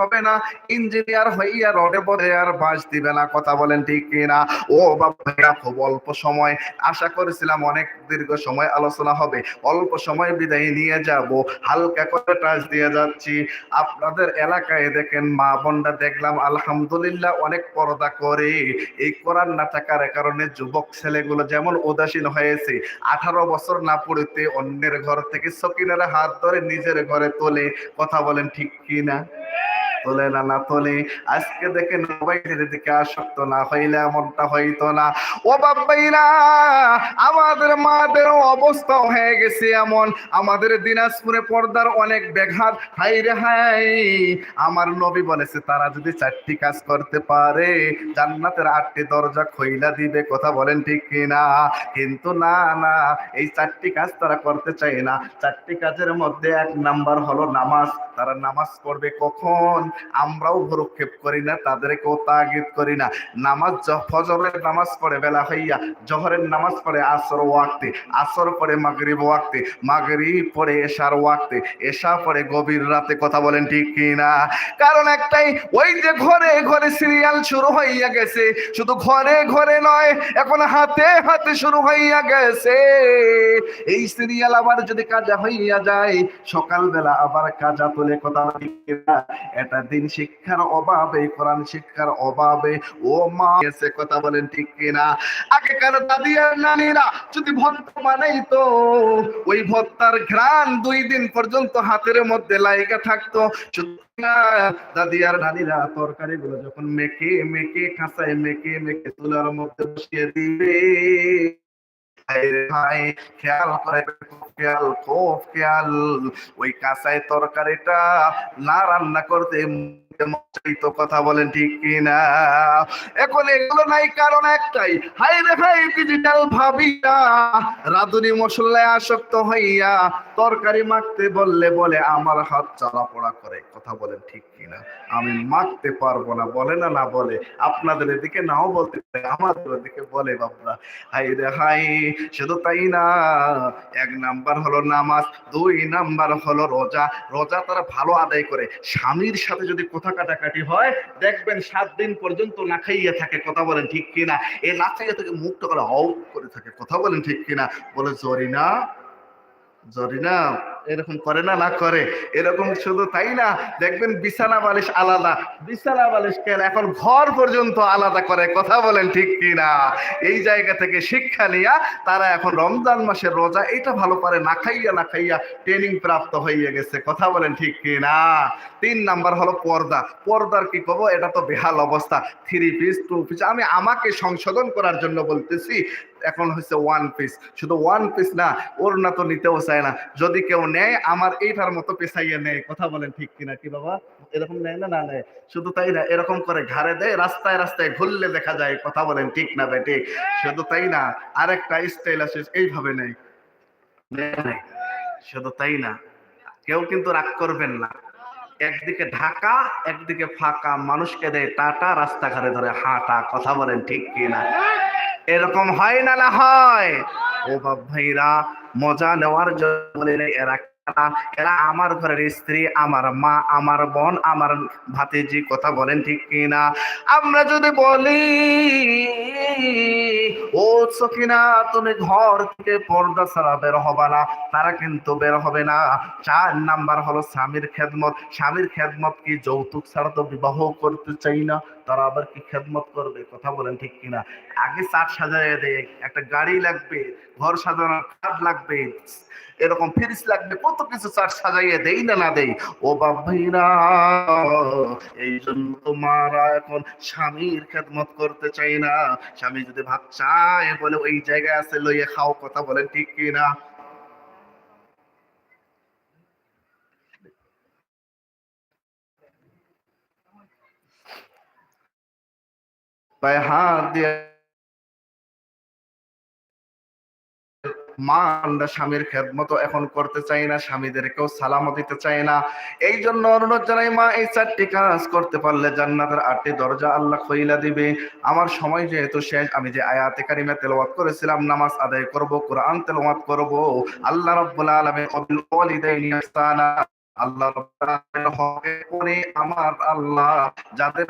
হবে না ইঞ্জিনিয়ার হইয়া রডে পরে আর বাস দিবে না, কথা বলেন ঠিক কিনা? ও বাবা খুব অল্প সময়। আশা করেছিলাম অনেক দীর্ঘ সময় আলোচনা হবে। অল্প সময় বিদায় নিয়ে যাব। হালকা করে টাচ দিয়ে যাচ্ছি। আপনাদের এলাকায় দেখেন মা বোনরা দেখলাম, আলহামদুলিল্লাহ অনেক পর্দা করে। এই কোরআন না থাকার কারণে যুবক ছেলেগুলো যেমন উদাসীন হয়েছে, আঠারো বছর না পড়তে অন্যের ঘর থেকে সকিনের হাত ধরে নিজের ঘরে তোলে, কথা বলেন ঠিক কি না তোলে না না তোলে। আজকে দেখেন মোবাইলের দিকে আসক্ত না হইলে এমনটা হইতো না। ও বাবাইরা আমাদের মাদের অবস্থা হয়ে গেছে এমন। আমাদের দিনাজপুরে পর্দার অনেক ব্যাঘাত। হাই রে হাই, আমার নবী বলেছে, তারা যদি চারটি কাজ করতে পারে, জান্নাতের আটটি দরজা খইলা দিবে, কথা বলেন ঠিক কিনা? কিন্তু না না, এই চারটি কাজ তারা করতে চায় না। চারটি কাজের মধ্যে এক নাম্বার হলো নামাজ। তারা নামাজ পড়বে কখন? আমরাও ভরক্ষেপ করি না, তাদেরকেও তাগিদ করি না। নামাজ ফজরের নামাজ পড়ে বেলা হইয়া, জহরের নামাজ পড়ে আসর ওয়াক্তে, আসর পড়ে মাগরিব ওয়াক্তে, মাগরিব পড়ে এশার ওয়াক্তে, এশা পড়ে গভীর রাতে কথা বলেন ঠিক কি না কারণ একটাই, ওই যে ঘরে ঘরে সিরিয়াল শুরু হইয়া গেছে, শুধু ঘরে ঘরে নয়, এখন হাতে হাতে শুরু হইয়া গেছে। এই সিরিয়াল আবার যদি কাজা হইয়া যায়, সকালবেলা আবার কাজা তুলে কথা এটা দিন শিক্ষার অভাবে, কোরআন শিক্ষার অভাবে। ও মা, এসে কথা বলেন, ঠিক কিনা? আগেকার দাদি আর নানিরা যদি ভত্তা বানাইতো, ওই ভত্তার ঘ্রাণ দুই দিন পর্যন্ত হাতের মধ্যে লাইগা থাকতো। দাদি আর নানিরা তরকারি গুলো যখন মেখে মেখে, খাঁচায় মেখে মেখে চুলার মধ্যে বসিয়ে দিবে। ভাই, খেয়াল করে খেয়াল খুব খেয়াল। ওই কাঁচায় তরকারিটা না রান্না করতে তো কথা বলেন ঠিক কিনা? এখন এগুলো নাই, কারণ একটাই হাই রে ভাই ডিজিটাল ভাবিয়া রাধুনি মশলায় আসক্ত হইয়া তরকারি মাখতে বললে বলে, আমার হাত চলাপড়া করে। কথা বলেন ঠিক কিনা? আমি মাখতে পারব না, বলে না না বলে। আপনাদের এদিকে নাও বলতে পারে, আমাদের ওদিকে বলে বাবরা হাই রে হাই শুধু তাই না। এক নাম্বার হলো নামাজ, দুই নাম্বার হলো রোজা। রোজা তারা ভালো আদায় করে। স্বামীর সাথে যদি কথা কাটাকাটি হয়, দেখবেন সাত দিন পর্যন্ত না খাইয়া থাকে, কথা বলেন ঠিক কিনা? এ না খাইয়া থেকে মুক্ত করে হাউ করে থাকে, কথা বলেন ঠিক কিনা? বলে, জরিনা জরিনা এরকম করে না না করে? এরকম শুধু তাই না? দেখবেন বিছানা বালিশ আলাদা। বিছানা বালিশ কেন? এখন ঘর পর্যন্ত আলাদা করে। কথা বলেন ঠিক কিনা? এই জায়গা থেকে শিক্ষা নিয়া তারা এখন রমজান মাসের রোজা এটা ভালো পারে, না খাইয়া না খাইয়া ট্রেনিং প্রাপ্ত হয়ে গেছে। কথা বলেন ঠিক কিনা? তিন নাম্বার হলো পর্দা। পর্দার কি কব এটা তো বেহাল অবস্থা। থ্রি পিস টু পিস আমি আমাকে সংশোধন করার জন্য বলতেছি, এখন হচ্ছে ওয়ান পিস শুধু ওয়ান পিস না ওর না তো নিতেও চায় না। যদি কেউ নেয়, আমার এইটার মতো নেয়। কথা বলেন ঠিক কিনা কি বাবা? এরকম নেয় না না নেয়? শুধু তাই না, এরকম করে ঘাড়ে দেয়, রাস্তায় রাস্তায় ঘুরলে দেখা যায়, কথা বলেন ঠিক না বেটে? শুধু তাই না, আরেকটা স্টাইল আছে, এইভাবে নেয়। শুধু তাই না, কেউ কিন্তু রাগ করবেন না। একদিকে ঢাকা, একদিকে ফাঁকা, মানুষকে দেয় টাটা রাস্তা রাস্তাঘাটে ধরে হাঁটা, কথা বলেন ঠিক কিনা? এরকম হয় না না হয়? ও বাপ ভাইরা, মজা নেওয়ার জন্য এরা? এরা আমার ঘরের স্ত্রী, আমার মা, আমার বোন, আমার ভাতিজি কথা বলেন ঠিক কিনা? আমরা যদি বলি, ও সকিনা, তুমি ঘর থেকে পর্দা ছাড়া বের হবে না। তারা কিন্তু বের হবে না। চার নাম্বার হলো স্বামীর খেদমত। স্বামীর খেদমত কি যৌতুক ছাড়া তো বিবাহ করতে চাই না? তারা আবার কি খেদমত করবে? কথা বলেন ঠিক কিনা? আগে চাট সাজায় দেয়, একটা গাড়ি লাগবে, ঘর সাজানোর খাট লাগবে, এরকম ফ্রিজ লাগবে, কত কিছু চাট সাজাইয়ে দেই না না দেই? ও বাবাইরা এই জন্য তোমারা এখন স্বামীর খেদমত করতে চাই না। স্বামী যদি ভাত চায়, বলে ওই জায়গায় আছে, লইয়ে খাও, কথা বলেন ঠিক কিনা? পায়ে হাত দিয়ে মা, আমরা স্বামীর খেদমত এখন করতে চাই না, স্বামীদেরকেও সালামও দিতে চাই না। এই জন্য অনুরোধ জানাই, মা, এই চারটি কাজ করতে পারলে জান্নাতের আটটি দরজা আল্লাহ খইলা দিবে। আমার সময় যেহেতু শেষ, আমি যে আয়াতে কারিমা তেলাওয়াত করেছিলাম, নামাজ আদায় করব, কোরআন তেলাওয়াত করব, আল্লাহ রাব্বুল আলামিন ওয়াবিল ওয়ালিদাইনি আল্লাহ আমার আল্লাহ, যাদের